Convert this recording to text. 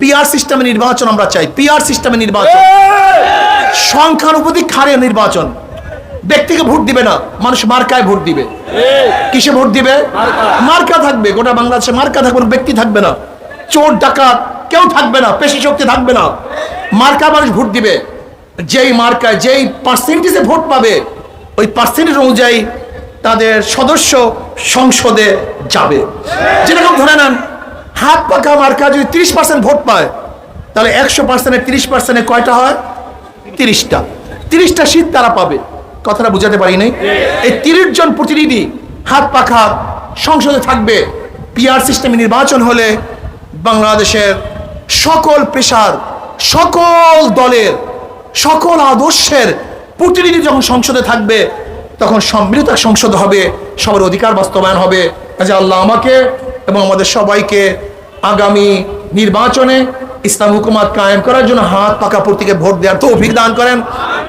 PR সিস্টেমে নির্বাচন আমরা চাই। পিআর সিস্টেমে নির্বাচন। সংখ্যানুপাতিক হারে নির্বাচন। ব্যক্তিকে ভোট দিবে না মানুষ মার্কায় ভোট দিবে। কিসে ভোট দিবে? মার্কা। থাকবে গোটা বাংলাদেশে মার্কা থাকবে ব্যক্তি থাকবে না। চোর ডাকাত কেউ থাকবে না পেশি শক্তি থাকবে না। মার্কা মানুষ ভোট দিবে। যেই মার্কায় যেই পার্সেন্টেজে ভোট পাবে ওই পার্সেন্টেজ অনুযায়ী তাদের সদস্য সংসদে যাবে। যেরকম ধরে নেন হাত পাকা মার্কা যদি তিরিশ পার্সেন্ট ভোট পায়, তাহলে একশো পার্সেন্টের তিরিশ পার্সেন্টে কয়টা হয়? তিরিশটা। তিরিশটা সিট তারা পাবে। কথাটা বুঝাতে পারি নাই? এই তিরিশ জন প্রতিনিধি হাত পাখা সংসদে থাকবে পিআর সিস্টেমে নির্বাচন হলে বাংলাদেশের সকল পেশার, সকল দলের, সকল আদর্শের প্রতিনিধি যখন সংসদে থাকবে, তখন সম্মিলিত সংসদ হবে, সবার অধিকার বাস্তবায়ন হবে। কাজে আল্লাহ আমাকে এবং আমাদের সবাইকে আগামী নির্বাচনে ইসলাম হুকুমাত কায়েম করার জন্য হাত পাকা প্রতীকে ভোট দেওয়ার তৌফিক দান করেন।